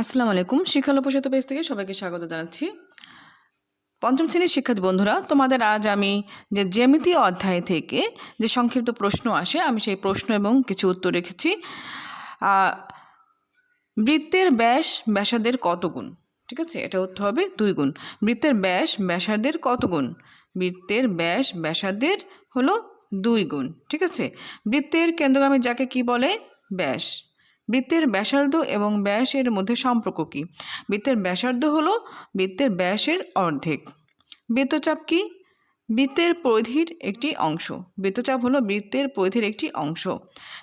আসসালামু আলাইকুম। শিক্ষালোপসাত পেজ থেকে সবাইকে স্বাগত জানাচ্ছি। পঞ্চম শ্রেণির শিক্ষার্থী বন্ধুরা, তোমাদের আজ আমি যে জ্যামিতি অধ্যায় থেকে যে সংক্ষিপ্ত প্রশ্ন আসে, আমি সেই প্রশ্ন এবং কিছু উত্তর রেখেছি। বৃত্তের ব্যাস ব্যাসাদের কত গুণ? ঠিক আছে? এটা উত্তর হবে দুই গুণ। বৃত্তের ব্যাস ব্যাসাদের কত গুণ? বৃত্তের ব্যাস ব্যাসাদের হলো দুই গুণ। ঠিক আছে? বৃত্তের কেন্দ্রগামী যাকে কি বলে? ব্যাস। বৃত্তের ব্যাসার্ধ এবং ব্যাসের মধ্যে সম্পর্ক কী? বৃত্তের ব্যাসার্ধ হল বৃত্তের ব্যাসের অর্ধেক। বৃত্তচাপ কি? বৃত্তের পরিধির একটি অংশ। বৃত্তচাপ হলো বৃত্তের পরিধির একটি অংশ।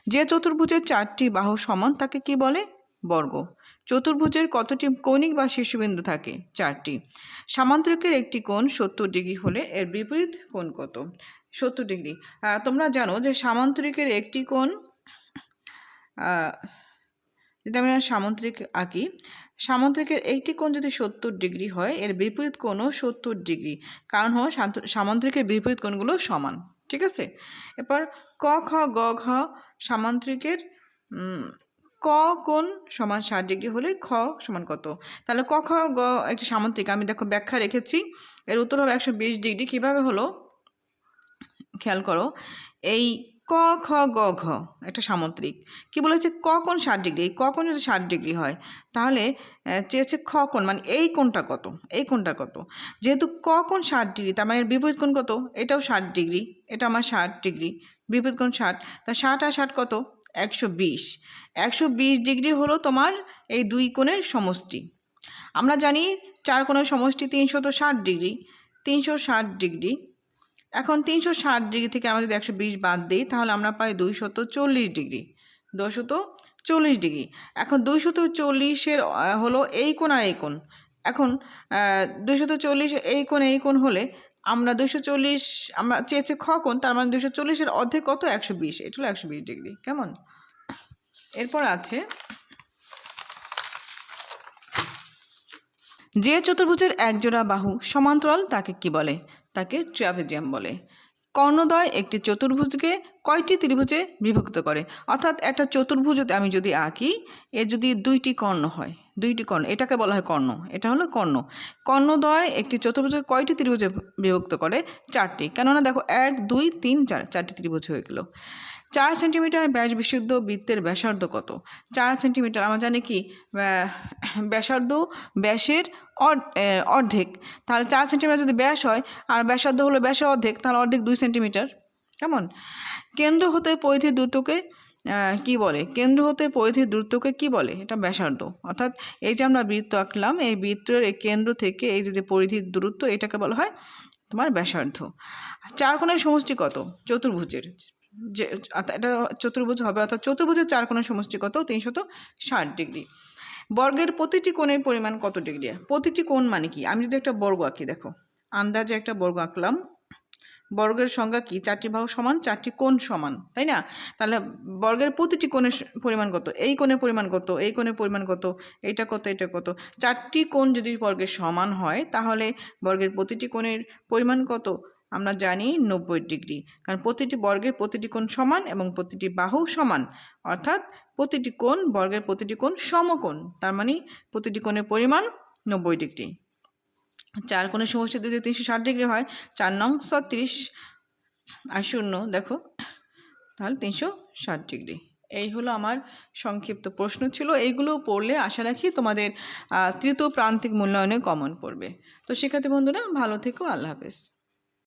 যে চতুর্ভুজের চারটি বাহু সমান তাকে কি বলে? বর্গ। চতুর্ভুজের কতটি কৌণিক বা শীর্ষবিন্দু থাকে? চারটি। সামান্তরিকের একটি কোণ সত্তর ডিগ্রি হলে এর বিপরীত কোণ কত? সত্তর ডিগ্রি। তোমরা জানো যে সামান্তরিকের একটি কোণ যদি আমি সামুদ্রিক আঁকি, সামুদ্রিকের একটি কোণ যদি সত্তর ডিগ্রি হয়, এর বিপরীত কোণও সত্তর ডিগ্রি। কারণ হলো শান্ত- সামান্তরিকের বিপরীত কোণগুলো সমান, ঠিক আছে? এরপর ক, খ, গ, ঘ সামান্তরিকের ক কোণ সমান ষাট ডিগ্রি হলে খ সমান কত? তাহলে ক, খ, গ একটি সামান্তরিক আমি দেখো ব্যাখ্যা রেখেছি, এর উত্তর হবে একশো বিশ ডিগ্রি। কীভাবে হলো? খেয়াল করো, এই ক, খ, গ, ঘ, একটা সামুদ্রিক কি বলেছে? ক কোণ ষাট ডিগ্রি? ক কোণ যদি ষাট ডিগ্রি হয়, তাহলে চেয়েছে খ কোণ মানে এই কোণটা কত? এই কোণটা কত? যেহেতু ক কোণ ষাট ডিগ্রি, তার মানে বিপরীত কোণ কত? এটাও ষাট ডিগ্রি, এটা আমার ষাট ডিগ্রি, বিপরীত কোণ ষাট। তা ষাট আর ষাট কত? একশো বিশ। একশো বিশ ডিগ্রি হলো তোমার এই দুই কোণের সমষ্টি। আমরা জানি চার কোণের সমষ্টি তিনশো তো ষাট ডিগ্রি তিনশো ষাট ডিগ্রি এখন তিনশো ষাট ডিগ্রি থেকে আমরা যদি একশো বিশ বাদ দিই, তাহলে আমরা পাই দুইশত চল্লিশ ডিগ্রি। দুশত চল্লিশ ডিগ্রি। এখন দুইশত চল্লিশের হলো এই কোণ আর এই কোণ। এখন দুইশত চল্লিশ এই কোণ এই কোণ হলে আমরা দুইশো চল্লিশ, আমরা চেয়েছে খ তার মানে দুইশো চল্লিশের অর্ধেক কত? একশো বিশ। এটা হলো একশো বিশ ডিগ্রি। কেমন? এরপর আছে যে চতুর্ভুজের একজোড়া বাহু সমান্তরাল তাকে কি বলে? তাকে ট্রাপেজিয়াম বলে। কর্ণদ্বয় একটি চতুর্ভুজকে কয়টি ত্রিভুজে বিভক্ত করে? অর্থাৎ একটা চতুর্ভুজ আমি যদি আঁকি, এর যদি দুইটি কর্ণ হয়, দুইটি কর্ণ, এটাকে বলা হয় কর্ণ, এটা হলো কর্ণ। কর্ণদ্বয় একটি চতুর্ভুজকে কয়টি ত্রিভুজে বিভক্ত করে? চারটি। কেননা দেখো, এক, দুই, তিন, চার, চারটি ত্রিভুজ হয়ে গেল। চার সেন্টিমিটার ব্যাস বিশুদ্ধ বৃত্তের ব্যাসার্ধ কত? চার সেন্টিমিটার আমরা জানি কি ব্যাসার্ধ ব্যাসের অর- অর্ধেক। তাহলে চার সেন্টিমিটার যদি ব্যাস হয় আর ব্যাসার্ধ হলো ব্যাসের অর্ধেক তাহলে অর্ধেক দুই সেন্টিমিটার। কেমন? কেন্দ্র হতে পরিধির দূরত্বকে আহ, কি বলে? কেন্দ্র হতে পরিধির দূরত্বকে কি বলে? এটা ব্যাসার্ধ। অর্থাৎ এই যে আমরা বৃত্ত আঁকলাম এই বৃত্তের এই কেন্দ্র থেকে এই যে যে পরিধির দূরত্ব এটাকে বলা হয় তোমার ব্যাসার্ধ। চার কোণের সমষ্টি কত? চতুর্ভুজের। যে এটা চতুর্ভুজ হবে, অর্থাৎ চতুর্ভুজের চার কোণের সমষ্টি কত তিনশত ষাট ডিগ্রি। বর্গের প্রতিটি কোণের পরিমাণ কত ডিগ্রি? প্রতিটি কোণ মানে কি? আমি যদি একটা বর্গ আঁকি, দেখো। আন্দাজে একটা বর্গ আঁকলাম। বর্গের সংজ্ঞা কি? চারটি বাহু সমান, চারটি কোণ সমান, তাই না? তাহলে বর্গের প্রতিটি কোণের পরিমাণ কত? এই কোণের পরিমাণ কত? এই কোণের পরিমাণ কত? এইটা কত? এটা কত? চারটি কোণ যদি বর্গের সমান হয়, তাহলে বর্গের প্রতিটি কোণের পরিমাণ কত? আমরা জানি নব্বই ডিগ্রি। কারণ প্রতিটি বর্গের প্রতিটি কোণ সমান এবং প্রতিটি বাহু সমান। অর্থাৎ প্রতিটি কোণ, বর্গের প্রতিটি কোণ সমকোণ। তার মানে প্রতিটি কোণের পরিমাণ নব্বই ডিগ্রি। চার কোণের সমষ্টি যদি তিনশো ষাট ডিগ্রি হয়, চার নং ছত্রিশ আর শূন্য, দেখো, তাহলে তিনশো ষাট ডিগ্রি। এই হলো আমার সংক্ষিপ্ত প্রশ্ন ছিল। এইগুলো পড়লে আশা রাখি তোমাদের তৃতীয় প্রান্তিক মূল্যায়নে কমন পড়বে। তো শিক্ষার্থী বন্ধুরা, ভালো থেকো, আল্লাহ হাফেজ।